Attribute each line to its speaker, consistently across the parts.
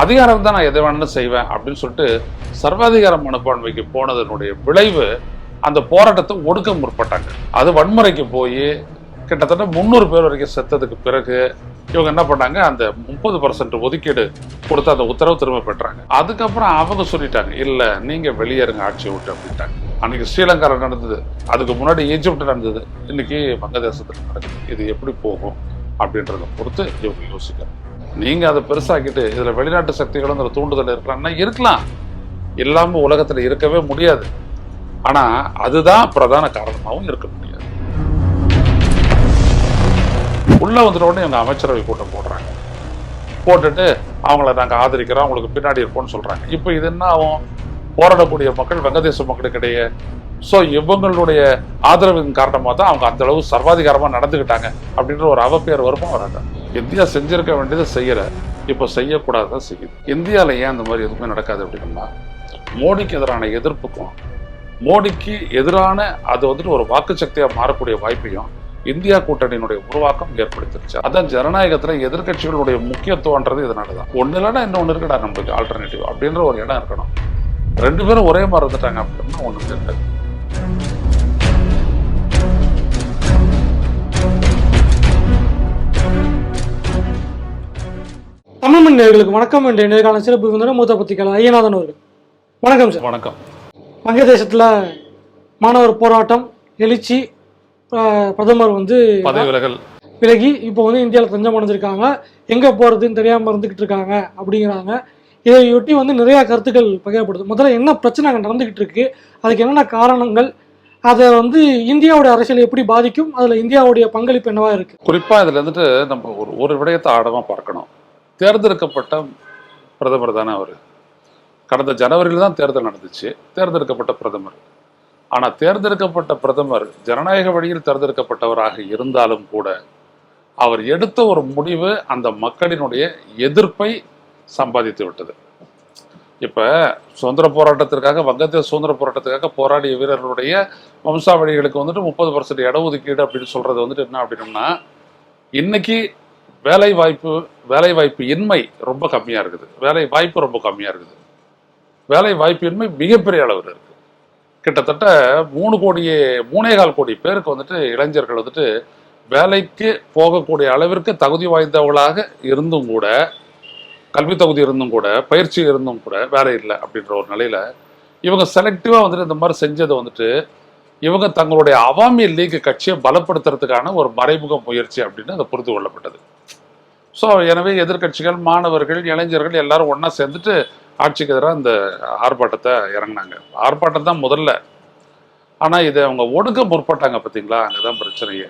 Speaker 1: அதிகாரம் தான் நான் எதை வேணாலும் செய்வேன் அப்படின்னு சொல்லிட்டு சர்வாதிகார மனப்பான்மைக்கு போனதனுடைய விளைவு அந்த போராட்டத்தை ஒடுக்க முற்பட்டாங்க. அது வன்முறைக்கு போய் கிட்டத்தட்ட முந்நூறு பேர் வரைக்கும் செத்ததுக்கு பிறகு இவங்க என்ன பண்ணாங்க? அந்த முப்பது பர்சன்ட் ஒதுக்கீடு கொடுத்து அந்த உத்தரவு திரும்ப பெற்றாங்க. அதுக்கப்புறம் அவங்க சொல்லிட்டாங்க இல்லை நீங்கள் வெளியேறுங்க ஆட்சியை விட்டு அப்படின்ட்டாங்க. அன்னைக்கு ஸ்ரீலங்காவில் நடந்தது. அதுக்கு முன்னாடி ஈஜிப்ட் நடந்தது. இன்னைக்கு வங்கதேசத்தில் நடக்குது. இது எப்படி போகும் அப்படின்றத பொறுத்து இவங்க யோசிக்கிறாங்க. நீங்க அதை பெருசாக்கிட்டு இதுல வெளிநாட்டு சக்திகளும் இந்த தூண்டுதல் இருக்கலாம்னா இருக்கலாம். இல்லாம உலகத்துல இருக்கவே முடியாது. ஆனா அதுதான் பிரதான காரணமாகவும் இருக்க முடியாது. உள்ள வந்துட்ட உடனே எங்கள் அமைச்சரவை கூட்டம் போடுறாங்க. போட்டுட்டு அவங்கள நாங்க ஆதரிக்கிறோம் அவங்களுக்கு பின்னாடி இருப்போம்னு சொல்றாங்க. இப்போ இது என்ன ஆகும்? போராடக்கூடிய மக்கள் வங்கதேச மக்களுக்கிடையே. ஸோ இவங்களுடைய ஆதரவின் காரணமாக தான் அவங்க அந்த அளவு சர்வாதிகாரமாக நடந்துக்கிட்டாங்க அப்படின்ற ஒரு அவப்பேர் வருமா வராங்க இந்தியா செஞ்சிருக்க வேண்டியதை செய்யலை. இப்போ செய்யக்கூடாதான் செய்யுது. இந்தியாவில் ஏன் அந்த மாதிரி எதுவுமே நடக்காது அப்படின்னா மோடிக்கு எதிரான எதிர்ப்புக்கும் மோடிக்கு எதிரான அது வந்துட்டு ஒரு வாக்கு மாறக்கூடிய வாய்ப்பையும் இந்தியா கூட்டணியினுடைய உருவாக்கம் ஏற்படுத்திருச்சு. அதான் ஜனநாயகத்தில் எதிர்க்கட்சிகளுடைய முக்கியத்துவன்றது இதனால தான் ஒன்று இல்லைன்னா இன்னொன்று இருக்கடா நம்மளுக்கு ஆல்டர்னேட்டிவ் அப்படின்ற ஒரு இடம் இருக்கணும். ரெண்டு பேரும் ஒரே மாதிரி இருந்துட்டாங்க அப்படின்னா ஒன்று இருக்காது.
Speaker 2: தமிழ் நேயர்களுக்கு வணக்கம். என்ற நேர்காண சிறப்பு விருந்தினர் மூத்த பத்திரிகையாளர் ஐயநாதன் அவர்கள். வணக்கம் சார்.
Speaker 1: வணக்கம்.
Speaker 2: வங்கதேசத்தில் மாணவர் போராட்டம் எழுச்சி பிரதமர் வந்து
Speaker 1: பதவி விலகல்
Speaker 2: விலகி இப்போ வந்து இந்தியாவில் தஞ்சம் அடைஞ்சிருக்காங்க. எங்கே போகிறதுன்னு தெரியாமல் இருந்துக்கிட்டு இருக்காங்க அப்படிங்கிறாங்க. இதையொட்டி வந்து நிறைய கருத்துக்கள் பகிரப்படுது. முதல்ல என்ன பிரச்சனை அங்கே நடந்துக்கிட்டு இருக்கு? அதுக்கு என்னென்ன காரணங்கள்? அதை வந்து இந்தியாவுடைய அரசியல் எப்படி பாதிக்கும்? அதில் இந்தியாவுடைய பங்களிப்பு என்னவா இருக்கு?
Speaker 1: குறிப்பா இதுல இருந்துட்டு நம்ம ஒரு ஒரு விடயத்தை ஆழமா பார்க்கணும். தேர்ந்தெடுக்கப்பட்ட பிரதமர் தானே அவர். கடந்த ஜனவரியில் தான் தேர்தல் நடந்துச்சு. தேர்ந்தெடுக்கப்பட்ட பிரதமர். ஆனால் தேர்ந்தெடுக்கப்பட்ட பிரதமர் ஜனநாயக வழியில் தேர்ந்தெடுக்கப்பட்டவராக இருந்தாலும் கூட அவர் எடுத்த ஒரு முடிவு அந்த மக்களினுடைய எதிர்ப்பை சம்பாதித்து விட்டது. இப்போ சுதந்திர போராட்டத்திற்காக வங்கதேச சுதந்திர போராட்டத்துக்காக போராடிய வீரர்களுடைய வம்சாவளிகளுக்கு வந்துட்டு முப்பது பர்சன்ட் இடஒதுக்கீடு அப்படின்னு சொல்கிறது வந்துட்டு என்ன அப்படின்னா இன்னைக்கு வேலை வாய்ப்பு வேலை வாய்ப்பு இன்மை ரொம்ப கம்மியாக இருக்குது. வேலை வாய்ப்பு ரொம்ப கம்மியாக இருக்குது. வேலை வாய்ப்பு இன்மை மிகப்பெரிய அளவில் இருக்குது கிட்டத்தட்ட மூணு கோடியே மூணே கால் கோடி பேருக்கு வந்துட்டு இளைஞர்கள் வந்துட்டு வேலைக்கு போகக்கூடிய அளவிற்கு தகுதி வாய்ந்தவர்களாக இருந்தும் கூட கல்வி தகுதி இருந்தும் கூட பயிற்சி இருந்தும் கூட வேலை இல்லை அப்படின்ற ஒரு நிலையில் இவங்க செலக்டிவாக வந்துட்டு இந்த மாதிரி செஞ்சதை வந்துட்டு இவங்க தங்களுடைய அவாமி லீக் கட்சியை பலப்படுத்துறதுக்கான ஒரு மறைமுக முயற்சி அப்படின்னு அதை புரிந்து கொள்ளப்பட்டது. ஸோ எனவே எதிர்க்கட்சிகள் மாணவர்கள் இளைஞர்கள் எல்லாரும் ஒன்றா சேர்ந்துட்டு ஆட்சிக்கு எதிராக இந்த ஆர்ப்பாட்டத்தை இறங்குனாங்க. ஆர்ப்பாட்டம் தான் முதல்ல. ஆனால் இதை அவங்க ஒடுக்க முற்பட்டாங்க பார்த்தீங்களா அங்கே தான் பிரச்சனையே.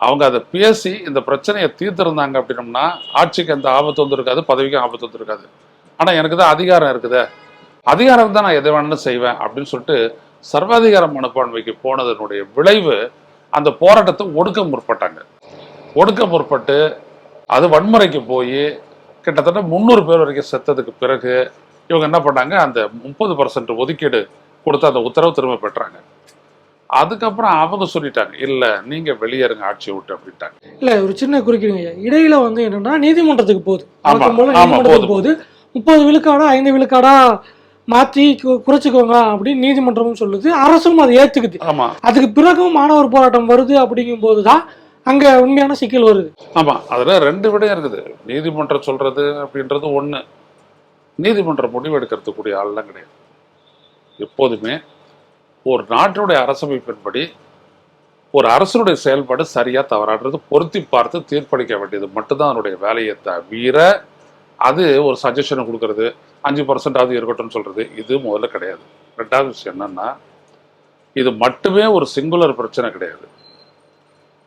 Speaker 1: அவங்க அதை பேசி இந்த பிரச்சனையை தீர்த்திருந்தாங்க அப்படின்னம்னா ஆட்சிக்கு எந்த ஆபத்து வந்திருக்காது பதவிக்கும் ஆபத்து வந்திருக்காது. ஆனால் எனக்கு தான் அதிகாரம் இருக்குதே. அதிகாரம் தான் நான் எதை வேணாலும் செய்வேன் அப்படின்னு சொல்லிட்டு சர்வாதிகார மனப்பான்மைக்கு போனதனுடைய விளைவு அந்த போராட்டத்தை ஒடுக்க முற்பட்டாங்க. ஒடுக்க முற்பட்டு அது வன்முறைக்கு போய் கிட்டத்தட்ட முந்நூறு பேர் வரைக்கும் செத்ததுக்கு பிறகு இவங்க என்ன பண்ணாங்க? அந்த முப்பது பர்சன்ட் ஒதுக்கீடு கொடுத்து அந்த உத்தரவு திரும்ப பெற்றாங்க. அதுக்கப்புறம் அவங்க சொல்லிட்டாங்க இல்ல நீங்க வெளியேறுங்க ஆட்சியை விட்டு அப்படின்ட்டாங்க.
Speaker 2: இல்ல ஒரு சின்ன குறுக்கிடுங்க இடையில வந்து என்னன்னா நீதிமன்றத்துக்கு போகுது.
Speaker 1: போகுது.
Speaker 2: முப்பது விழுக்காடா ஐந்து விழுக்காடா மாத்தி கு- குறைச்சுக்கோங்க அப்படின்னு நீதிமன்றமும் சொல்லுது அரசும் அதை ஏத்துக்குது.
Speaker 1: ஆமா.
Speaker 2: அதுக்கு பிறகும் மாணவர் போராட்டம் வருது அப்படிங்கும் போதுதான் அங்க உண்மையான சிக்கல் வருது.
Speaker 1: ஆமா அதுல ரெண்டு விடயம் இருக்குது. நீதிமன்றம் சொல்றது அப்படின்றது ஒண்ணு. நீதிமன்றம் முடிவெடுக்கிறதுக்கூடிய ஆள்லாம் கிடையாது. எப்போதுமே ஒரு நாட்டினுடைய அரசமைப்பின்படி ஒரு அரசனுடைய செயல்பாடு சரியா தவறான்றது பொருத்தி பார்த்து தீர்ப்பளிக்க வேண்டியது மட்டும்தான் அதனுடைய வேலையை தவிர அது ஒரு சஜஷனை கொடுக்கறது. அஞ்சு பர்சன்டாவது இருக்கட்டும்னு சொல்கிறது இது முதல்ல கிடையாது. ரெண்டாவது விஷயம் என்னென்னா இது மட்டுமே ஒரு சிங்குலர் பிரச்சனை கிடையாது.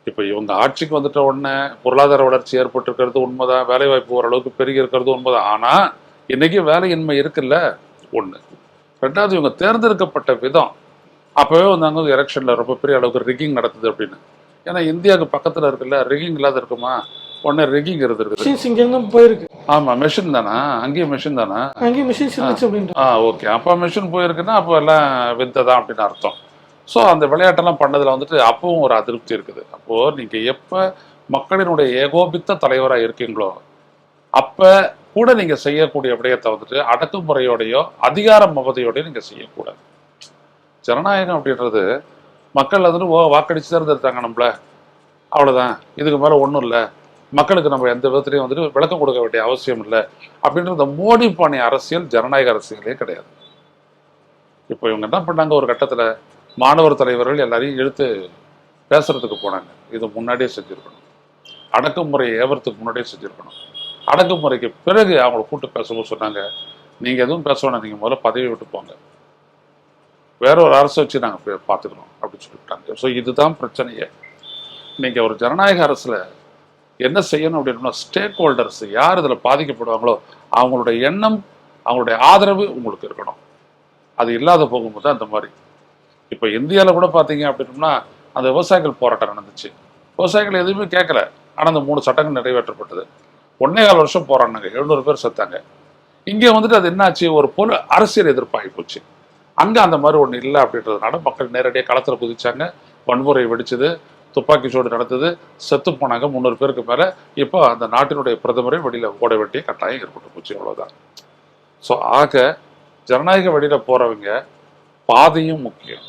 Speaker 1: இப்போ இவங்க ஆட்சிக்கு வந்துட்ட உடனே பொருளாதார வளர்ச்சி ஏற்பட்டிருக்கிறது உண்மைதான். வேலைவாய்ப்பு ஓரளவுக்கு பெருகி இருக்கிறது உண்மைதான். ஆனால் இன்றைக்கி வேலையின்மை இருக்குல்ல? ஒன்று ரெண்டாவது இவங்க தேர்ந்தெடுக்கப்பட்ட விதம் அப்போவே வந்தாங்க எலெக்ஷனில் ரொம்ப பெரிய அளவுக்கு ரிகிங் நடத்துது அப்படின்னு. ஏன்னா இந்தியாவுக்கு பக்கத்தில் இருக்குல்ல? ரிகிங் இல்லாத இருக்குமா? உடனே ரிகிங் இருந்திருக்குது
Speaker 2: மிஷின்ஸ் இங்க இருந்து போயிருக்கு.
Speaker 1: ஆமா மெஷின் தானா? அங்கேயும் மெஷின் தானா?
Speaker 2: அங்கேயும் மிஷின்ஸ் இருந்துச்சு அப்படின்ற
Speaker 1: ஆ ஓகே அப்போ மிஷின் போயிருக்குன்னா அப்போ எல்லாம் வித்தை தான் அப்படின்னு அர்த்தம். ஸோ அந்த விளையாட்டெல்லாம் பண்ணதுல வந்துட்டு அப்பவும் ஒரு அதிருப்தி இருக்குது. அப்போ நீங்க எப்ப மக்களினுடைய ஏகோபித்த தலைவரா இருக்கீங்களோ அப்ப கூட நீங்க செய்யக்கூடிய விடயத்தை வந்துட்டு அடக்குமுறையோடையோ அதிகார மமதையோடயோ நீங்க செய்யக்கூடாது. ஜனநாயகம் அப்படின்றது மக்கள் வந்துட்டு ஓ வாக்களிச்சு தேர்ந்தெடுத்தாங்க நம்மள. அவ்வளவுதான். இதுக்கு மேல ஒண்ணும் இல்லை. மக்களுக்கு நம்ம எந்த விதத்துலையும் வந்துட்டு விளக்கம் கொடுக்க வேண்டிய அவசியம் இல்லை. அப்படின்ற இந்த மோடி பாணி அரசியல் ஜனநாயக அரசியலே கிடையாது. இப்போ இவங்க என்ன பண்ணாங்க? ஒரு கட்டத்தில் மாணவர் தலைவர்கள் எல்லாரையும் எழுத்து பேசுறதுக்கு போனாங்க. இது முன்னாடியே செஞ்சுருக்கணும். அடக்குமுறையை ஏவறதுக்கு முன்னாடியே செஞ்சுருக்கணும். அடக்குமுறைக்கு பிறகு அவங்கள கூப்பிட்டு பேசும்போது சொன்னாங்க நீங்கள் எதுவும் பேச வேணாம். நீங்கள் முதல்ல பதவி விட்டு போங்க. வேற ஒரு அரசை வச்சு நாங்கள் பார்த்துக்கிறோம். அப்படின்னு சொல்லிட்டாங்க ஸோ இதுதான் பிரச்சனையே. நீங்கள் ஒரு ஜனநாயக அரசில் என்ன செய்யணும் அப்படின்னா ஸ்டேக் ஹோல்டர்ஸ் யார் இதுல பாதிக்கப்படுவாங்களோ அவங்களுடைய எண்ணம் அவங்களுடைய ஆதரவு உங்களுக்கு இருக்கணும். அது இல்லாத போகும்போது அந்த மாதிரி. இப்போ இந்தியாவில் கூட பார்த்தீங்க அப்படின்னோம்னா அந்த விவசாயிகள் போராட்டம் நடந்துச்சு. விவசாயிகள் எதுவுமே கேட்கல ஆனால் அந்த மூணு சட்டங்கள் நிறைவேற்றப்பட்டது. ஒன்னே கால் வருஷம் போராடினாங்க. எழுநூறு பேர் செத்தாங்க. இங்கே வந்துட்டு அது என்னாச்சு? ஒரு பொருள் அரசியல் எதிர்ப்பாகி போச்சு. அங்கே அந்த மாதிரி ஒன்று இல்லை அப்படின்றதுனால மக்கள் நேரடியாக களத்தில் குதிச்சாங்க. வன்முறை வெடிச்சது. துப்பாக்கி சூடு நடந்தது. செத்து போனாங்க. முந்நூறு பேருக்கு மேலே. இப்போ அந்த நாட்டினுடைய பிரதமரை வெளியில் ஓட வேண்டிய கட்டாயம் ஏற்பட்டு போச்சு அவ்வளோதான் ஸோ ஆக ஜனநாயக வழியில் போகிறவங்க பாதையும் முக்கியம்.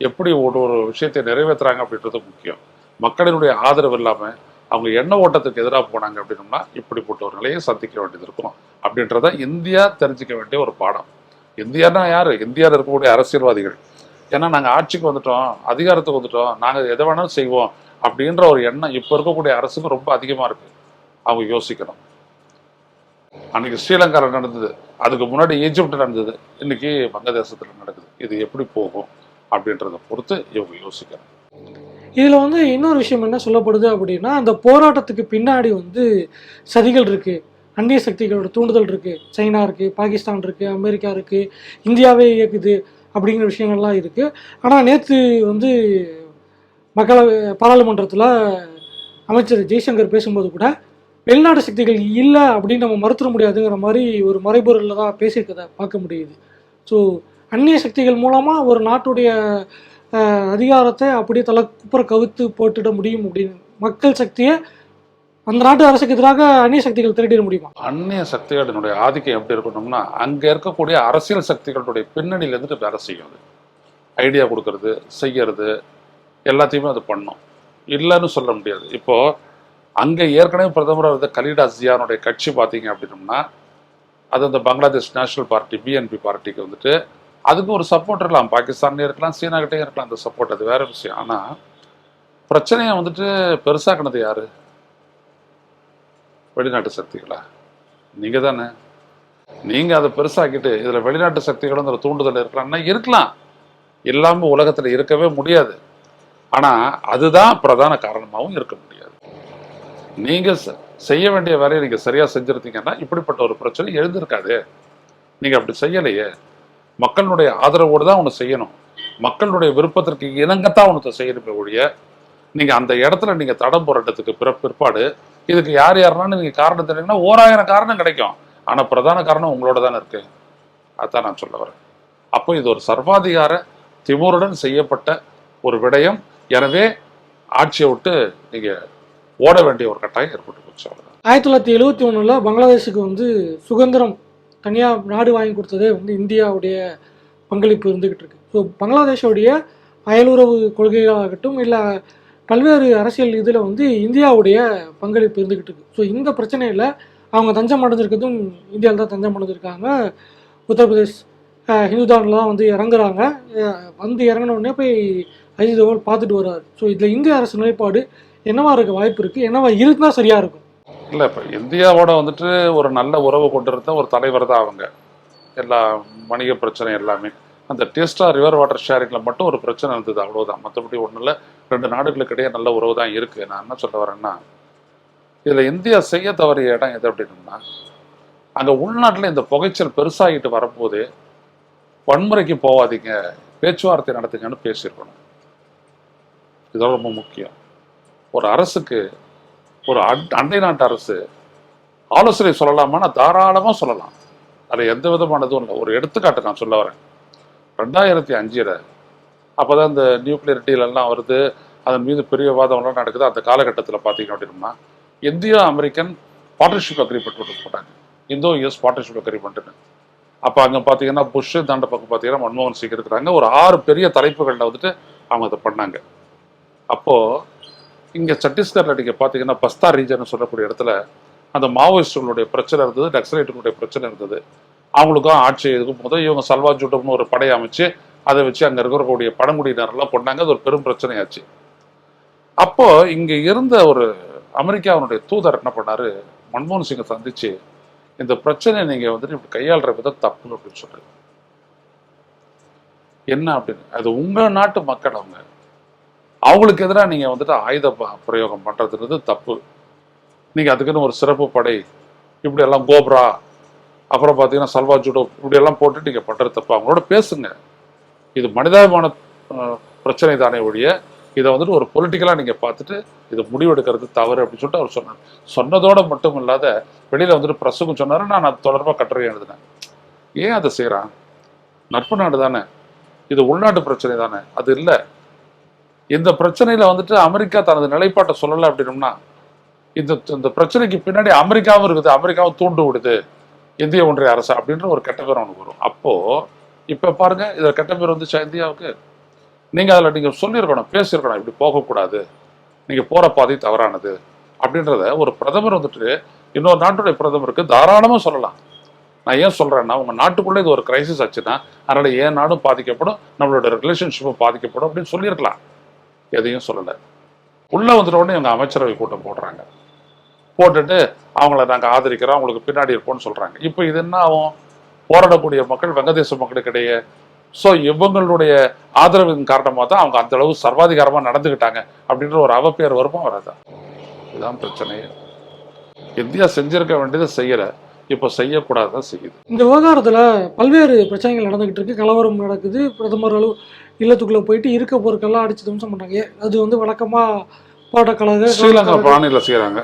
Speaker 1: எப்படி ஒரு ஒரு விஷயத்தை நிறைவேற்றுறாங்க அப்படின்றது முக்கியம். மக்களினுடைய ஆதரவு இல்லாமல் அவங்க எண்ண ஓட்டத்துக்கு எதிராக போனாங்க அப்படின்னோம்னா இப்படிப்பட்ட ஒரு நிலையை சந்திக்க வேண்டியது இருக்கும் அப்படின்றத இந்தியா தெரிஞ்சுக்க வேண்டிய ஒரு பாடம். இந்தியானா யார்? இந்தியாவில் இருக்கக்கூடிய அரசியல்வாதிகள். ஏன்னா நாங்கள் ஆட்சிக்கு வந்துட்டோம் அதிகாரத்துக்கு வந்துட்டோம் நாங்கள் எதை வேணாலும் செய்வோம் அப்படின்ற ஒரு எண்ணம் இப்போ இருக்கக்கூடிய அரசுக்கு ரொம்ப அதிகமாக இருக்கு. அவங்க யோசிக்கணும். அன்னைக்கு ஸ்ரீலங்காவில் நடந்தது அதுக்கு முன்னாடி ஈஜிப்ட் நடந்தது இன்னைக்கு வங்கதேசத்தில் நடக்குது. இது எப்படி போகும் அப்படின்றத பொறுத்து இவங்க யோசிக்கணும்.
Speaker 2: இதுல வந்து இன்னொரு விஷயம் என்ன சொல்லப்படுது அப்படின்னா அந்த போராட்டத்துக்கு பின்னாடி வந்து சதிகள் இருக்கு. அந்நிய சக்திகளோட தூண்டுதல் இருக்கு. சைனா இருக்கு பாகிஸ்தான் இருக்கு அமெரிக்கா இருக்கு இந்தியாவே இயக்குது. அப்படிங்கிற விஷயங்கள்லாம் இருக்குது ஆனால் நேற்று வந்து மக்களவை பாராளுமன்றத்தில் அமைச்சர் ஜெய்சங்கர் பேசும்போது கூட வெளிநாட்டு சக்திகள் இல்லை அப்படின்னு நம்ம மறுத்துட முடியாதுங்கிற மாதிரி ஒரு மறைபொருளில் தான் பேசியிருக்கதை பார்க்க முடியுது. ஸோ அந்நிய சக்திகள் மூலமாக ஒரு நாட்டுடைய அதிகாரத்தை அப்படியே தலை குப்புற கவுத்து போட்டுட முடியும் அப்படின்னு மக்கள் சக்தியை அந்த நாட்டு அரசுக்கு எதிராக அந்நிய சக்திகள் திரட்டிட முடியுமா?
Speaker 1: அந்நிய சக்திகளினுடைய ஆதிக்கம் எப்படி இருக்கணும்னா அங்க இருக்கக்கூடிய அரசியல் சக்திகளுடைய பின்னணியில இருந்து வேலை செய்யும் அது. ஐடியா கொடுக்கறது செய்யறது எல்லாத்தையுமே அது பண்ணும். இல்லைன்னு சொல்ல முடியாது. இப்போ அங்க ஏற்கனவே பிரதமராக இருந்த கலீட் ஜியானுடைய கட்சி பார்த்தீங்க அப்படின்னம்னா அது அந்த பங்களாதேஷ் நேஷனல் பார்ட்டி பிஎன்பி பார்ட்டிக்கு வந்துட்டு அதுக்கு ஒரு சப்போர்ட் இருக்கலாம். பாகிஸ்தான்லேயும் இருக்கலாம் சீனாகிட்டே இருக்கலாம் அந்த சப்போர்ட் அது வேற விஷயம். ஆனால் பிரச்சனையை வந்துட்டு பெருசாக்குனது யாரு? வெளிநாட்டு சக்திகளா? நீங்க தானே. நீங்க அதை பெருசாக்கிட்டு இதுல வெளிநாட்டு சக்திகளும் தூண்டுதல் இருக்கலாம்னா இருக்கலாம். இல்லாம உலகத்துல இருக்கவே முடியாது. ஆனா அதுதான் பிரதான காரணமாகவும் இருக்க முடியாது. நீங்க செய்ய வேண்டிய வேலையை நீங்க சரியா செஞ்சிருந்தீங்கன்னா இப்படிப்பட்ட ஒரு பிரச்சனை எழுந்திருக்காது. நீங்க அப்படி செய்யலையே. மக்களுடைய ஆதரவோடு தான் ஒன்று செய்யணும். மக்களுடைய விருப்பத்திற்கு இணங்கத்தான் ஒன்று செய்யணுமே ஒழிய நீங்க அந்த இடத்துல நீங்க தடம் போராட்டத்துக்கு பிற பிற்பாடு இதுக்கு யார் யாருன்னு நீங்க காரணம் தெரியுங்கன்னா ஓராயிரம் காரணம் கிடைக்கும். ஆனா பிரதான காரணம் உங்களோட தானே இருக்கு. அதான் நான் சொல்ல வரேன். அப்போ இது ஒரு சர்வாதிகார திமுருடன் செய்யப்பட்ட ஒரு விடயம். எனவே ஆட்சியை விட்டு நீங்க ஓட வேண்டிய ஒரு கட்டாயம் ஏற்பட்டு போச்சு
Speaker 2: ஆயிரத்தி தொள்ளாயிரத்தி எழுபத்தி ஒண்ணுல பங்களாதேஷுக்கு வந்து சுதந்திரம் தனியாக நாடு வாங்கி கொடுத்ததே வந்து இந்தியாவுடைய பங்களிப்பு இருந்துகிட்டு இருக்கு. ஸோ பங்களாதேஷோடைய அயலுறவு கொள்கைகளாகட்டும் இல்லை பல்வேறு அரசியல் இதில் வந்து இந்தியாவுடைய பங்களிப்பு இருந்துக்கிட்டு இருக்கு. ஸோ இந்த பிரச்சனையில் அவங்க தஞ்சம் அடைஞ்சிருக்கிறதும் இந்தியாவில் தான் தஞ்சம் அடைஞ்சிருக்காங்க. உத்தரப்பிரதேஷ் ஹிந்துதானில் தான் வந்து இறங்குறாங்க. வந்து இறங்கினோடனே போய் அஜித் தோவல் பார்த்துட்டு வர்றாரு. ஸோ இதில் இந்திய அரசு நிலைப்பாடு என்னவா இருக்க வாய்ப்பு இருக்குது என்னவா இருந்தால் சரியாக இருக்கும்?
Speaker 1: இல்லை இப்போ இந்தியாவோட வந்துட்டு ஒரு நல்ல உறவு கொண்டிருந்த ஒரு தலைவர் தான் அவங்க. எல்லா வணிக பிரச்சனை எல்லாமே. அந்த டேஸ்டா ரிவர் வாட்டர் ஷேரிங்கில் மட்டும் ஒரு பிரச்சனை இருந்தது. அவ்வளோதான் மற்றபடி ஒன்றும் இல்லை ரெண்டு நாடுகளுக்கிடையே நல்ல உறவு தான் இருக்கு. நான் என்ன சொல்ல வரேன்னா இதில் இந்தியா செய்ய தவறிய இடம் எது அப்படின்னா அங்கே உள்நாட்டில் இந்த புகைச்சல் பெருசாகிட்டு வரும்போது வன்முறைக்கு போகாதீங்க பேச்சுவார்த்தை நடத்துங்கன்னு பேசியிருக்கணும். இதெல்லாம் ரொம்ப முக்கியம். ஒரு அரசுக்கு ஒரு அண்டை நாட்டு அரசு ஆலோசனை சொல்லலாமான்னா தாராளமாக சொல்லலாம். அதில் எந்த விதமானதும் இல்லை. ஒரு எடுத்துக்காட்டு நான் சொல்ல வரேன். ரெண்டாயிரத்தி அஞ்சில் அப்போ தான் இந்த நியூக்ளியர் டீலெல்லாம் வருது. அதன் மீது பெரிய வாதம்லாம் நடக்குது. அந்த காலகட்டத்தில் பார்த்தீங்க அப்படின்னா இந்தியா அமெரிக்கன் பார்ட்னர்ஷிப் அக்ரிமெண்ட் ஒன்று போட்டாங்க. இந்தோ யூஎஸ் பார்ட்னர்ஷிப் அக்ரிமெண்ட்டுன்னு அப்போ அங்கே பார்த்தீங்கன்னா புஷ் தாண்ட பக்கம் பார்த்தீங்கன்னா மன்மோகன் சிங் இருக்கிறாங்க. ஒரு ஆறு பெரிய தலைப்புகளில் வந்துட்டு அவங்க அதை பண்ணாங்க. அப்போது இங்கே சத்தீஸ்கரில் நீங்கள் பார்த்தீங்கன்னா பஸ்தா ரீஜன் சொல்லக்கூடிய இடத்துல அந்த மாவோயிஸ்டுகளுடைய பிரச்சனை இருந்தது நக்சலைட்டுகளுடைய பிரச்சனை இருந்தது. அவங்களுக்கும் ஆட்சி இருக்கும் போது இவங்க சல்வா ஜூட்டம்னு ஒரு படையை அமைச்சு அதை வச்சு அங்கே இருக்கக்கூடிய பழங்குடியினரெல்லாம் கொண்டாங்க அது ஒரு பெரும் பிரச்சனையாச்சு. அப்போ இங்கே இருந்த ஒரு அமெரிக்காவினுடைய தூதர் என்ன பண்ணாரு? மன்மோகன் சிங்கை சந்திச்சு இந்த பிரச்சனையை நீங்க வந்துட்டு இப்படி கையாளுற விதம் தப்பு அப்படின்னு சொல்றாரு. என்ன அப்படின்னு? அது உங்கள் நாட்டு மக்கள் அவங்க. அவங்களுக்கு எதிராக நீங்க வந்துட்டு ஆயுத பிரயோகம் பண்றதுன்றது தப்பு. நீங்க அதுக்குன்னு ஒரு சிறப்பு படை இப்படி எல்லாம் கோப்ரா அப்புறம் பார்த்தீங்கன்னா சல்வா ஜூடோ இப்படியெல்லாம் போட்டு நீங்க பண்றது தப்பு. அவங்களோட பேசுங்க. இது மனிதாபிமான பிரச்சனை தானே ஒழிய இதை வந்துட்டு ஒரு பொலிட்டிக்கலாக நீங்கள் பார்த்துட்டு இது முடிவெடுக்கிறது தவறு அப்படின்னு சொல்லிட்டு அவர் சொன்னார். சொன்னதோடு மட்டும் இல்லாத வெளியில் வந்துட்டு பிரசுக்கும் சொன்னார். நான் அது தொடர்பாக கட்டுரை எழுதினேன். ஏன் அதை செய்கிறான் நட்பு நாடு தானே. இது உள்நாட்டு பிரச்சனை தானே. அது இல்லை. இந்த பிரச்சனையில் வந்துட்டு அமெரிக்கா தனது நிலைப்பாட்டை சொல்லலை அப்படின்னோம்னா இந்த இந்த பிரச்சனைக்கு பின்னாடி அமெரிக்காவும் இருக்குது. அமெரிக்காவும் தூண்டு விடுது. இந்திய ஒன்றிய அரசு அப்படின்ற ஒரு கெட்ட பேர் அவனுக்கு வரும். அப்போது இப்போ பாருங்க இதில் கெட்ட பேர் வந்துச்சா இந்தியாவுக்கு நீங்கள் அதில் நீங்கள் சொல்லியிருக்கணும் பேசியிருக்கணும் இப்படி போகக்கூடாது நீங்கள் போகிற பாதை தவறானது அப்படின்றத ஒரு பிரதமர் வந்துட்டு இன்னொரு நாட்டுடைய பிரதமருக்கு தாராளமாக சொல்லலாம். நான் ஏன் சொல்கிறேன்னா உங்கள் நாட்டுக்குள்ளே இது ஒரு கிரைசிஸ் ஆச்சுன்னா அதனால் ஏன் நாடும் பாதிக்கப்படும் நம்மளோட ரிலேஷன்ஷிப்பும் பாதிக்கப்படும் அப்படின்னு சொல்லியிருக்கலாம். எதையும் சொல்லலை. உள்ளே வந்துட்ட உடனே இவங்க அமைச்சரவை கூட்டம் போடுறாங்க. போட்டுட்டு அவங்கள நாங்கள் ஆதரிக்கிறோம் அவங்களுக்கு பின்னாடி இருப்போம்னு சொல்கிறாங்க இப்போ இது என்ன ஆகும்? போராடக்கூடிய மக்கள் வங்கதேச மக்களுக்கிடையே. ஸோ இவங்களுடைய ஆதரவின் காரணமாக தான் அவங்க அந்த அளவு சர்வாதிகாரமா நடந்துக்கிட்டாங்க அப்படின்ற ஒரு அவப்பேர் வருமா வராதா? இதுதான் பிரச்சனையே இந்தியா செஞ்சிருக்க வேண்டியதை செய்யல. இப்போ செய்யக்கூடாதான் செய்யுது.
Speaker 2: இந்த விவகாரத்துல பல்வேறு பிரச்சனைகள் நடந்துகிட்டு இருக்கு. கலவரம் நடக்குது. பிரதமர் அளவு இல்லத்துக்குள்ள போயிட்டு இருக்க பொருட்கள்லாம் அடிச்சு தும்சம் பண்றாங்க. ஏ, அது வந்து வழக்கமா போராட்டக்கழக
Speaker 1: ஸ்ரீலங்கா பாணியில செய்யறாங்க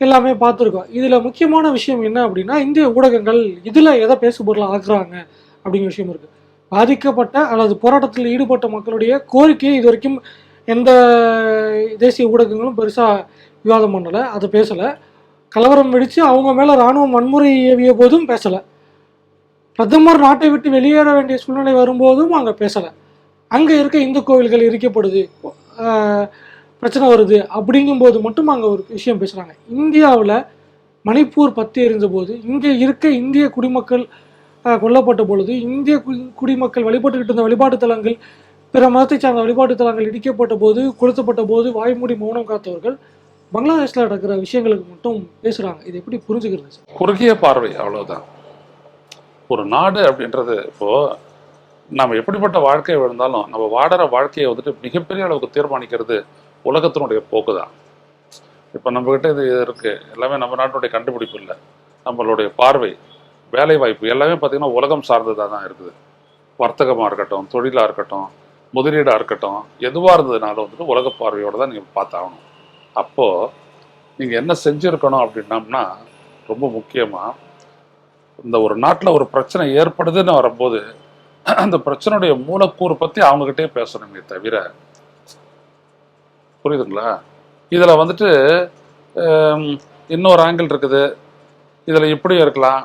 Speaker 2: எல்லாமே பார்த்துருக்கோம். இதில் முக்கியமான விஷயம் என்ன அப்படின்னா இந்திய ஊடகங்கள் இதில் எதை பேசு பொருளை ஆக்குறாங்க அப்படிங்கிற விஷயம் இருக்குது பாதிக்கப்பட்ட அல்லது போராட்டத்தில் ஈடுபட்ட மக்களுடைய கோரிக்கையை இது வரைக்கும் எந்த தேசிய ஊடகங்களும் பெருசாக விவாதம் பண்ணலை அதை பேசலை. கலவரம் வெடித்து அவங்க மேலே ராணுவம் வன்முறை ஏவிய போதும் பேசலை. பிரதமர் நாட்டை விட்டு வெளியேற வேண்டிய சூழ்நிலை வரும்போதும் அங்கே பேசலை. அங்கே இருக்க இந்து கோவில்கள் எரிக்கப்படுது. பிரச்சனை வருது அப்படிங்கும்போது மட்டும் அங்கே ஒரு விஷயம் பேசுகிறாங்க இந்தியாவில் மணிப்பூர் பற்றி எரிஞ்சபோது இங்கே இருக்க இந்திய குடிமக்கள் கொல்லப்பட்ட பொழுது இந்திய கு- குடிமக்கள் வழிபட்டுக்கிட்டு இருந்த வழிபாட்டு தலங்கள் பிற மதத்தை சார்ந்த வழிபாட்டு தலங்கள் இடிக்கப்பட்ட போது கொளுத்தப்பட்ட போது வாய்மூடி மௌனம் காத்தவர்கள் பங்களாதேஷில் நடக்கிற விஷயங்களுக்கு மட்டும் பேசுகிறாங்க இது எப்படி புரிஞ்சுக்கிறது
Speaker 1: குறுகிய பார்வை அவ்வளோதான் ஒரு நாடு அப்படின்றது இப்போ நம்ம எப்படிப்பட்ட வாழ்க்கை இருந்தாலும் நம்ம வாடுற வாழ்க்கையை வந்துட்டு மிகப்பெரிய அளவுக்கு தீர்மானிக்கிறது உலகத்தினுடைய போக்கு தான் இப்போ நம்மக்கிட்ட இது இருக்கு. எல்லாமே நம்ம நாட்டுடைய கண்டுபிடிப்பு இல்லை. நம்மளுடைய பார்வை வேலை வாய்ப்பு எல்லாமே பார்த்தீங்கன்னா உலகம் சார்ந்ததாக தான் இருக்குது. வர்த்தகமாக இருக்கட்டும் தொழிலாக இருக்கட்டும் முதலீடாக இருக்கட்டும் எதுவாக இருந்ததுனால வந்துட்டு உலக பார்வையோடு தான் நீங்கள் பார்த்தாகணும். அப்போது நீங்கள் என்ன செஞ்சுருக்கணும் அப்படின்னம்னா ரொம்ப முக்கியமாக இந்த ஒரு நாட்டில் ஒரு பிரச்சனை ஏற்படுதுன்னு வரும்போது அந்த பிரச்சனையுடைய மூலக்கூறு பற்றி அவங்ககிட்டயே பேசணுமே தவிர புரியுதுங்களா? இதில் வந்துட்டு இன்னொரு ஆங்கிள் இருக்குது. இதில் இப்படியும் இருக்கலாம்.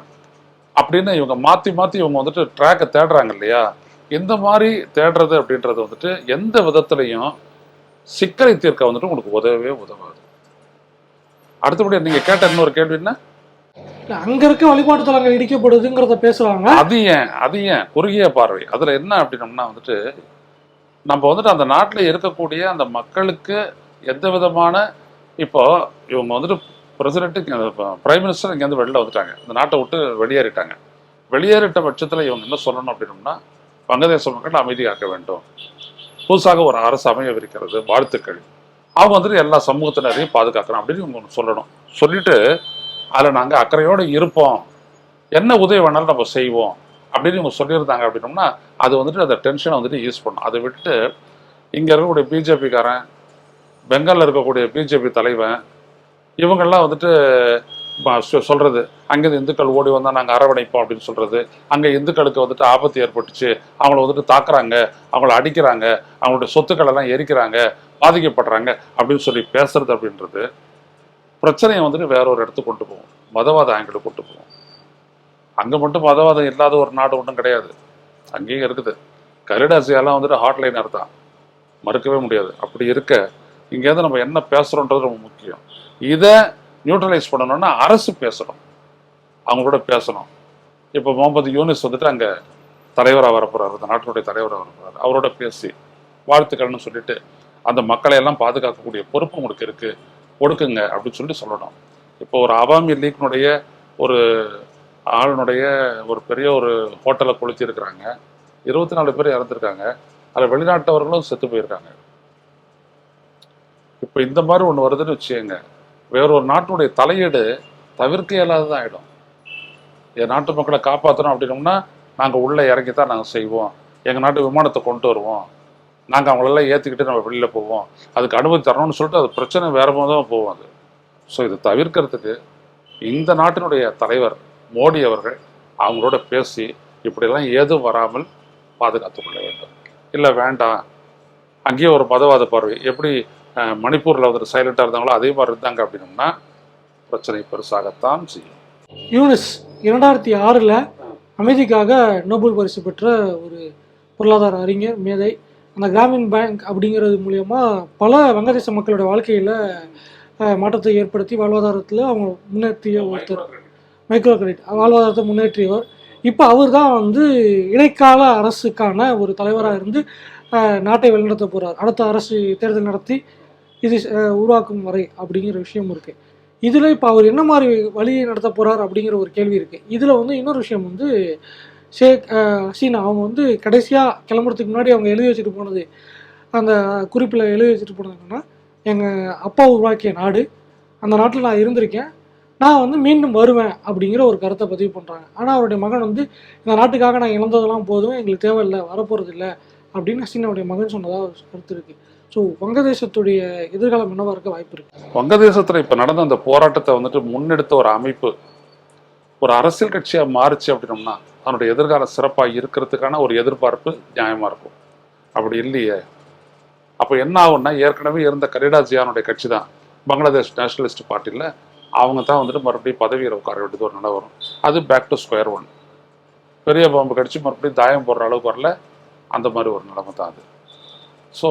Speaker 1: அப்படின்னு இவங்க மாற்றி மாற்றி இவங்க வந்துட்டு ட்ராக்கை தேடுறாங்க இல்லையா? இந்த மாதிரி தேடுறது அப்படின்றது வந்துட்டு எந்த விதத்துலையும் சிக்கலை தீர்க்க வந்துட்டு உங்களுக்கு உதவவே உதவாது. அடுத்தபடியாக நீங்கள் கேட்ட இன்னொரு கேள்வி என்ன?
Speaker 2: இல்ல, அங்க இருக்க வழிபாட்டு தலங்கள் இடிக்கப்படுதுங்கிறத பேசுறாங்க
Speaker 1: அது ஏன்? அது ஏன்? குறுகிய பார்வை. அதுல என்ன அப்படின்னம்னா வந்துட்டு நம்ம வந்துட்டு அந்த நாட்டில் இருக்கக்கூடிய அந்த மக்களுக்கு எந்த விதமான இப்போ இவங்க வந்துட்டு பிரசிடென்ட்டு பிரைம் மினிஸ்டர் இங்கேருந்து வெளில வந்துட்டாங்க. இந்த நாட்டை விட்டு வெளியேறிட்டாங்க. வெளியேறிட்ட பட்சத்தில் இவங்க என்ன சொல்லணும் அப்படின்னோம்னா வங்கதேச மக்கள் அமைதி காக்க வேண்டும். புதுசாக ஒரு அரசு அமையவிருக்கிறது வாழ்த்துக்கள். அவங்க வந்துட்டு எல்லா சமூகத்தினரையும் பாதுகாக்கணும் அப்படின்னு இவங்க சொல்லணும். சொல்லிட்டு அதில் நாங்கள் அக்கறையோடு இருப்போம். என்ன உதவி வேணாலும் நம்ம செய்வோம். அப்படின்னு இவங்க சொல்லியிருந்தாங்க அப்படின்னோம்னா அது வந்துட்டு அந்த டென்ஷனை வந்துட்டு யூஸ் பண்ணும். அதை விட்டு இங்கே இருக்கக்கூடிய பிஜேபிக்காரன் பெங்காலில் இருக்கக்கூடிய பிஜேபி தலைவன் இவங்கெல்லாம் வந்துட்டு சொல்கிறது சொ- அங்கேருந்து இந்துக்கள் ஓடி வந்தால் நாங்கள் அரவணைப்போம் அப்படின்னு சொல்கிறது அங்கே இந்துக்களுக்கு வந்துட்டு ஆபத்து ஏற்பட்டுச்சு அவங்கள வந்துட்டு தாக்குறாங்க அவங்கள அடிக்கிறாங்க அவங்களுடைய சொத்துக்கள் எல்லாம் எரிக்கிறாங்க பாதிக்கப்படுறாங்க அப்படின்னு சொல்லி பேசுறது அப்படின்றது பிரச்சனையை வந்துட்டு வேற ஒரு இடத்துக்கு கொண்டு போவோம் மதவாத ஆங்கிள் கொண்டு போவோம் அங்கே மட்டும் மதவாதம் இல்லாத ஒரு நாடு ஒன்றும் கிடையாது. அங்கேயும் இருக்குது. கலிடாசியாலாம் வந்துட்டு ஹாட்லைன் தான். மறுக்கவே முடியாது. அப்படி இருக்க இங்கேருந்து நம்ம என்ன பேசுகிறோன்றது ரொம்ப முக்கியம். இதை நியூட்ரலைஸ் பண்ணணும்னா அரசு பேசணும். அவங்களோட பேசணும். இப்போ முகமது யூனிஸ் வந்துட்டு அங்கே தலைவராக வரப்போறாரு அந்த நாட்டினுடைய தலைவராக வரப்போறாரு அவரோட பேசி வாழ்த்துக்கள்னு சொல்லிட்டு அந்த மக்களை எல்லாம் பாதுகாக்கக்கூடிய பொறுப்பு உங்களுக்கு இருக்குது கொடுக்குங்க அப்படின்னு சொல்லி சொல்லணும். இப்போ ஒரு அவாமி லீக்னுடைய ஒரு ஆளுனுடைய ஒரு பெரிய ஒரு ஹோட்டலை குளிச்சிருக்கிறாங்க. இருக்கிறாங்க இருபத்தி நாலு பேர் இறந்துருக்காங்க. அதில் வெளிநாட்டவர்களும் செத்து போயிருக்காங்க. இப்போ இந்த மாதிரி ஒன்று வருதுன்னு வச்சுக்கோங்க. வேற ஒரு நாட்டினுடைய தலையீடு தவிர்க்க இயலாததான் ஆகிடும் என் நாட்டு மக்களை காப்பாற்றணும் அப்படின்னோம்னா நாங்கள் உள்ளே இறங்கி தான் நாங்கள் செய்வோம். எங்கள் நாட்டு விமானத்தை கொண்டு வருவோம். நாங்கள் அவங்களெல்லாம் ஏற்றிக்கிட்டு நம்ம வெளியில் போவோம். அதுக்கு அனுமதி தரணும்னு சொல்லிட்டு அது பிரச்சனை வேற மாதிரி தான் போகும் அது. ஸோ இதை தவிர்க்கிறதுக்கு இந்த நாட்டினுடைய தலைவர் மோடி அவர்கள் அவங்களோட பேசி இப்படியெல்லாம் ஏதும் வராமல் பாதுகாத்து கொள்ள வேண்டும். இல்லை வேண்டாம். அங்கேயே ஒரு மதவாத பார்வை. எப்படி மணிப்பூரில் மணிப்பூர்ல வந்துட்டு சைலண்டாக இருந்தாங்களோ அதே மாதிரி இருந்தாங்க அப்படின்னோம்னா பிரச்சனை பெருசாகத்தான் செய்யும்.
Speaker 2: யூனிஸ் இரண்டாயிரத்தி ஆறில் அமைதிக்காக நோபல் பரிசு பெற்ற ஒரு பொருளாதார அறிஞர் மேதை அந்த கிராமின் பேங்க் அப்படிங்கிறது மூலயமா பல வங்கதேச மக்களோட வாழ்க்கையில் மாற்றத்தை ஏற்படுத்தி வாழ்வாதாரத்தில் அவங்க முன்னேற்றிய ஒருத்தர். மைக்ரோ கிரெடிட் வாழ்வாதாரத்தை முன்னேற்றியவர். இப்போ அவர் தான் வந்து இடைக்கால அரசுக்கான ஒரு தலைவராக இருந்து நாட்டை வழிநடத்த போகிறார் அடுத்த அரசு தேர்தல் நடத்தி இது உருவாக்கும் வரை அப்படிங்கிற விஷயம் இருக்குது இதில் இப்போ அவர் என்ன மாதிரி வழியை நடத்த போகிறார் அப்படிங்கிற ஒரு கேள்வி இருக்குது இதில் வந்து இன்னொரு விஷயம் வந்து ஷேக் ஹசீனா அவங்க வந்து கடைசியாக கிளம்புறதுக்கு முன்னாடி அவங்க எழுதி வச்சுட்டு போனது அந்த குறிப்பில் எழுதி வச்சுட்டு போனது என்னென்னா எங்கள் அப்பா உருவாக்கிய நாடு. அந்த நாட்டில் நான் இருந்திருக்கேன். நான் வந்து மீண்டும் வருவேன் அப்படிங்கிற ஒரு கருத்தை பதிவு பண்ணுறாங்க ஆனால் அவருடைய மகன் வந்து இந்த நாட்டுக்காக நான் இழந்ததெல்லாம் போதும் எங்களுக்கு தேவையில்லை வரப்போகிறது இல்லை அப்படின்னு ஹசீனாவுடைய மகன் சொன்னதாக ஒரு கருத்து இருக்குது ஸோ வங்கதேசத்துடைய எதிர்காலம் என்னவா இருக்க வாய்ப்பு இருக்குது
Speaker 1: வங்கதேசத்தில் இப்போ நடந்த அந்த போராட்டத்தை வந்துட்டு முன்னெடுத்த ஒரு அமைப்பு ஒரு அரசியல் கட்சியாக மாறுச்சு அப்படின்னோம்னா அதனுடைய எதிர்காலம் சிறப்பாக இருக்கிறதுக்கான ஒரு எதிர்பார்ப்பு நியாயமாக இருக்கும். அப்படி இல்லையே. அப்போ என்ன ஆகும்னா ஏற்கனவே இருந்த கரிடா ஜியானுடைய கட்சி தான் பங்களாதேஷ் நேஷனலிஸ்ட் பார்ட்டியில் அவங்க தான் வந்துட்டு மறுபடியும் பதவியில் உட்கார வேண்டியது ஒரு நிலை வரும். அது பேக் டு ஸ்கொயர் ஒன் பெரிய பாம்பு கடிச்சு மறுபடியும் தாயம் போடுற அளவுக்கு வரல. அந்த மாதிரி ஒரு நிலைமை தான் அது. ஸோ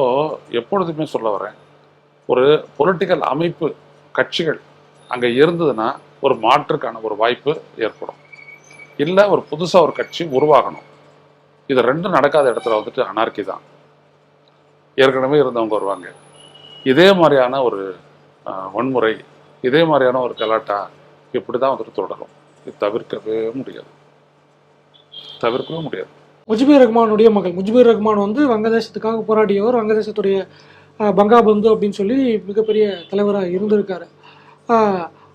Speaker 1: எப்பொழுதுமே சொல்ல வரேன் ஒரு பொலிட்டிக்கல் அமைப்பு கட்சிகள் அங்கே இருந்ததுன்னா ஒரு மாற்றுக்கான ஒரு வாய்ப்பு ஏற்படும். இல்லை ஒரு புதுசாக ஒரு கட்சி உருவாகணும். இது ரெண்டும் நடக்காத இடத்துல வந்துட்டு அனார்கி தான். ஏற்கனவே இருந்தவங்க வருவாங்க. இதே மாதிரியான ஒரு வன்முறை இதே மாதிரியான ஒரு கலாட்டா இப்படி தான் வந்துட்டு தொடரும். இது தவிர்க்கவே முடியாது. தவிர்க்கவே முடியாது.
Speaker 2: முஜிபுர் ரஹ்மானுடைய மகள். முஜிபுர் ரஹ்மான் வந்து வங்கதேசத்துக்காக போராடியவர். வங்கதேசத்துடைய பங்காபந்து அப்படின்னு சொல்லி மிகப்பெரிய தலைவராக இருந்திருக்காரு.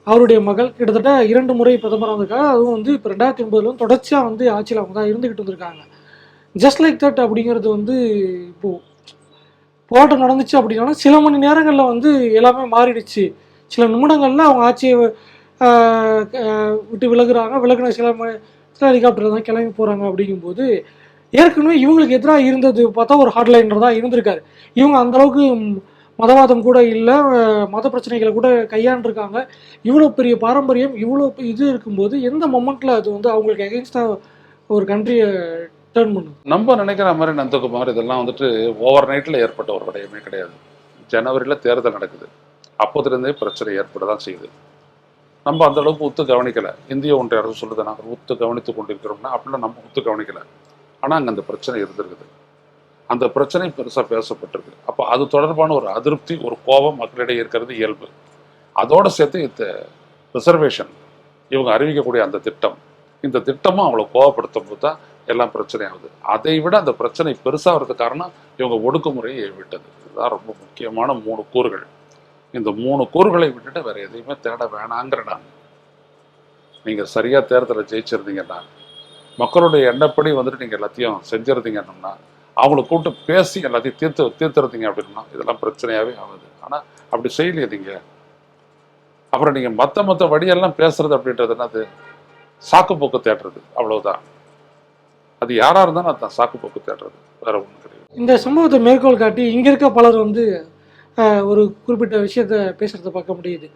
Speaker 2: அவருடைய மகள் கிட்டத்தட்ட இரண்டு முறை பிரதமராக இருந்திருக்காங்க அதுவும் வந்து இப்போ ரெண்டாயிரத்தி ஒன்பதுல தொடர்ச்சியாக வந்து ஆட்சியில் அவங்க தான் இருந்துகிட்டு வந்திருக்காங்க. ஜஸ்ட் லைக் தட் அப்படிங்கிறது வந்து இப்போது போராட்டம் நடந்துச்சு அப்படின்னா சில மணி நேரங்களில் வந்து எல்லாமே மாறிடுச்சு. சில நிமிடங்களில் அவங்க ஆட்சியை விட்டு விலகுறாங்க. விலகின சில சில ஹெலிகாப்டர் தான் கிளம்பி போகிறாங்க அப்படிங்கும்போது ஏற்கனவே இவங்களுக்கு எதிராக இருந்தது பார்த்தா ஒரு ஹாட்லைனர் தான் இருந்திருக்காரு. இவங்க அந்தளவுக்கு மதவாதம் கூட இல்லை மத பிரச்சனைகளை கூட கையாண்டிருக்காங்க. இவ்வளோ பெரிய பாரம்பரியம் இவ்வளோ இது இருக்கும்போது எந்த மொமெண்ட்டில் அது வந்து அவங்களுக்கு எகென்ஸ்டாக ஒரு கண்ட்ரியை டேர்ன் பண்ணும்
Speaker 1: நம்ம நினைக்கிற மாதிரி நந்தகுமார் இதெல்லாம் வந்துட்டு ஓவர் நைட்டில் ஏற்பட்ட ஒரு விடயமே கிடையாது. ஜனவரியில் தேர்தல் நடக்குது. அப்போதுலேருந்தே பிரச்சனை ஏற்பட தான் செய்யுது. நம்ம அந்த அளவுக்கு உத்து கவனிக்கலை. இந்திய ஒன்றிய அரசு சொல்லுது நாங்கள் உத்து கவனித்து கொண்டிருக்கிறோம்னா அப்படிலாம் நம்ம உத்து கவனிக்கலை. ஆனால் அங்கே அந்த பிரச்சனை இருந்திருக்குது. அந்த பிரச்சனை பெருசாக பேசப்பட்டிருக்கு. அப்போ அது தொடர்பான ஒரு அதிருப்தி ஒரு கோபம் மக்களிடையே இருக்கிறது இயல்பு. அதோடு சேர்த்து இந்த ரிசர்வேஷன் இவங்க அறிவிக்கக்கூடிய அந்த திட்டம் இந்த திட்டமும் அவங்கள கோவப்படுத்தும் போது தான் எல்லாம் பிரச்சனை ஆகுது. அதை விட அந்த பிரச்சனை பெருசாகிறதுக்கு காரணம் இவங்க ஒடுக்குமுறையை விட்டது. இதுதான் ரொம்ப முக்கியமான மூணு கூறுகள். இந்த மூணு கூறுகளை விட்டுட்டு வேற எதையுமே தேட வேணாங்கிற நான். நீங்க சரியா தேர்தலில் ஜெயிச்சிருந்தீங்கன்னா மக்களுடைய எண்ணப்படி வந்துட்டு நீங்க எல்லாத்தையும் செஞ்சிருந்தீங்கன்னா அவங்கள கூப்பிட்டு பேசி எல்லாத்தையும் தீர்த்து தீர்த்துருந்தீங்க அப்படின்னா இதெல்லாம் பிரச்சனையாவே ஆகுது. ஆனால் அப்படி செய்யலையே நீங்க. அப்புறம் நீங்க மத்த மத்த வழியெல்லாம் பேசுறது அப்படின்றது என்னது சாக்கு போக்கு தேடுறது. அவ்வளவுதான். அது யாரா இருந்தாலும் அதுதான் சாக்கு போக்கு தேடுறது. வேற ஒன்றும் கிடையாது.
Speaker 2: இந்த சம்பவத்தை மேற்கோள் காட்டி இங்கே இருக்க பலர் வந்து ஒரு குறிப்பிட்ட விஷயத்த பேசுகிறத பார்க்க முடியுது.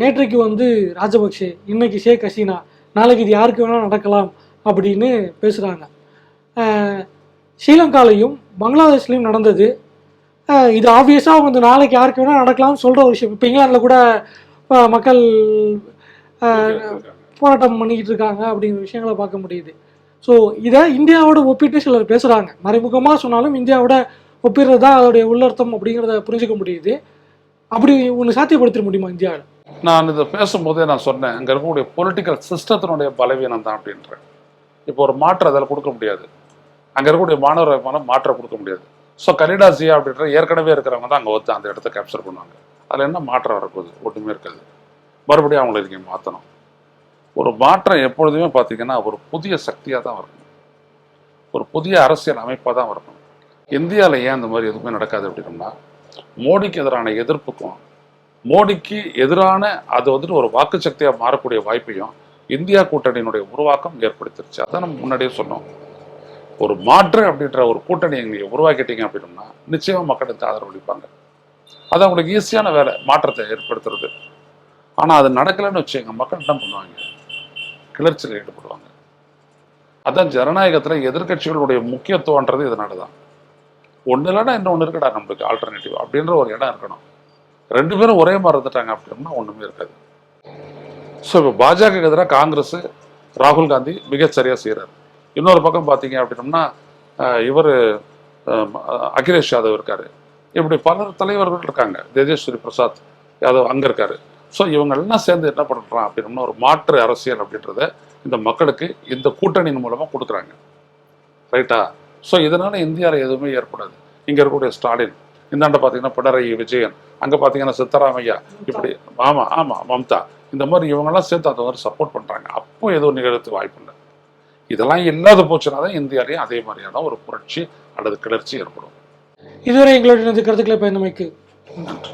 Speaker 2: நேற்றைக்கு வந்து ராஜபக்சே இன்னைக்கு ஷேக் ஹசீனா நாளைக்கு இது யாருக்கு வேணால் நடக்கலாம் அப்படின்னு பேசுகிறாங்க ஸ்ரீலங்காலையும் பங்களாதேஷ்லையும் நடந்தது. இது ஆப்வியஸாக வந்து நாளைக்கு யாருக்கு வேணால் நடக்கலாம்னு சொல்கிற ஒரு விஷயம். இப்போ இங்கிலாந்தில் கூட மக்கள் போராட்டம் பண்ணிக்கிட்டு இருக்காங்க அப்படிங்கிற விஷயங்களை பார்க்க முடியுது. ஸோ இதை இந்தியாவோட ஒப்பிட்டு சிலர் பேசுகிறாங்க மறைமுகமாக சொன்னாலும் இந்தியாவோட ஒப்பிடுறது தான் அதோடைய உள்ளர்த்தம் அப்படிங்கிறத புரிஞ்சுக்க முடியுது. அப்படி ஒன்று சாத்தியப்படுத்திட முடியுமா இந்தியாவில்?
Speaker 1: நான் இதை பேசும்போதே நான் சொன்னேன் அங்கே இருக்கக்கூடிய பொலிட்டிக்கல் சிஸ்டத்தினுடைய பலவீனம் தான் அப்படின்றேன். இப்போ ஒரு மாற்றம் அதில் கொடுக்க முடியாது. அங்கே இருக்கக்கூடிய மாணவர் மனம் மாற்றம் கொடுக்க முடியாது. ஸோ கலிடாசியா அப்படின்ற ஏற்கனவே இருக்கிறவங்க தான் அங்கே ஒத்து அந்த இடத்த கேப்சர் பண்ணுவாங்க. அதில் என்ன மாற்றம் வரப்போகுது? ஒன்றுமே இருக்காது. மறுபடியும் அவங்கள நீங்கள் மாற்றணும் ஒரு மாற்றம் எப்பொழுதுமே பார்த்தீங்கன்னா ஒரு புதிய சக்தியாக தான் வரணும். ஒரு புதிய அரசியல் அமைப்பாக தான் வரணும். இந்தியாவில் ஏன் அந்த மாதிரி எதுவுமே நடக்காது அப்படின்னோம்னா மோடிக்கு எதிரான எதிர்ப்புக்கும் மோடிக்கு எதிரான அது வந்துட்டு ஒரு வாக்கு சக்தியாக மாறக்கூடிய வாய்ப்பையும் இந்தியா கூட்டணியினுடைய உருவாக்கம் ஏற்படுத்திருச்சு. அதான் நம்ம முன்னாடியே சொன்னோம். ஒரு மாற்று அப்படின்ற ஒரு கூட்டணி நீங்கள் உருவாக்கிட்டீங்க அப்படின்னோம்னா நிச்சயமா மக்கள் இந்த ஆதரவு அளிப்பாங்க. அது அவங்களுக்கு ஈஸியான வேலை மாற்றத்தை ஏற்படுத்துறது. ஆனால் அது நடக்கலைன்னு வச்சுக்கோங்க மக்கள் என்ன பண்ணுவாங்க? கிளர்ச்சியில் ஈடுபடுவாங்க. அதான் ஜனநாயகத்தில் எதிர்க்கட்சிகளுடைய முக்கியத்துவன்றது இதனால தான் ஒன்று இல்லைன்னா இன்னொன்று இருக்குடா நம்மளுக்கு ஆல்டர்னேட்டிவ் அப்படின்ற ஒரு இடம் இருக்கணும். ரெண்டு பேரும் ஒரே மாதிரி இருந்துட்டாங்க அப்படின்னா ஒன்றுமே இருக்காது. ஸோ இப்போ பாஜக எதிராக காங்கிரஸ் ராகுல் காந்தி மிகச் சரியாக செய்கிறார் இன்னொரு பக்கம் பார்த்தீங்க அப்படின்னம்னா இவர் அகிலேஷ் யாதவ் இருக்கார். இப்படி பல தலைவர்கள் இருக்காங்க. தேஜஸ்வரி பிரசாத் யாதவ் அங்கே இருக்காரு. ஸோ இவங்கெல்லாம் சேர்ந்து என்ன பண்ணுறான் அப்படின்னா ஒரு மாற்று அரசியல் அப்படின்றத இந்த மக்களுக்கு இந்த கூட்டணியின் மூலமாக கொடுக்குறாங்க. ரைட்டா ஸோ இதனால இந்தியாவில் எதுவுமே ஏற்படாது. இங்கே இருக்கக்கூடிய ஸ்டாலின் இந்தாண்ட பார்த்தீங்கன்னா பினராயி விஜயன் அங்கே பார்த்தீங்கன்னா சித்தராமையா இப்படி ஆமாம் ஆமாம் மம்தா. இந்த மாதிரி இவங்கெல்லாம் சேர்த்து அந்த மாதிரி சப்போர்ட் பண்ணுறாங்க அப்போ எதுவும் நிகழ்த்து வாய்ப்பு இல்லை. இதெல்லாம் இல்லாத போச்சுன்னா தான் இந்தியாலேயும் அதே மாதிரியான ஒரு புரட்சி அல்லது கிளர்ச்சி ஏற்படும்.
Speaker 2: இதுவரை எங்களுடைய கருத்துக்களை பயந்தமைக்கு நன்றி.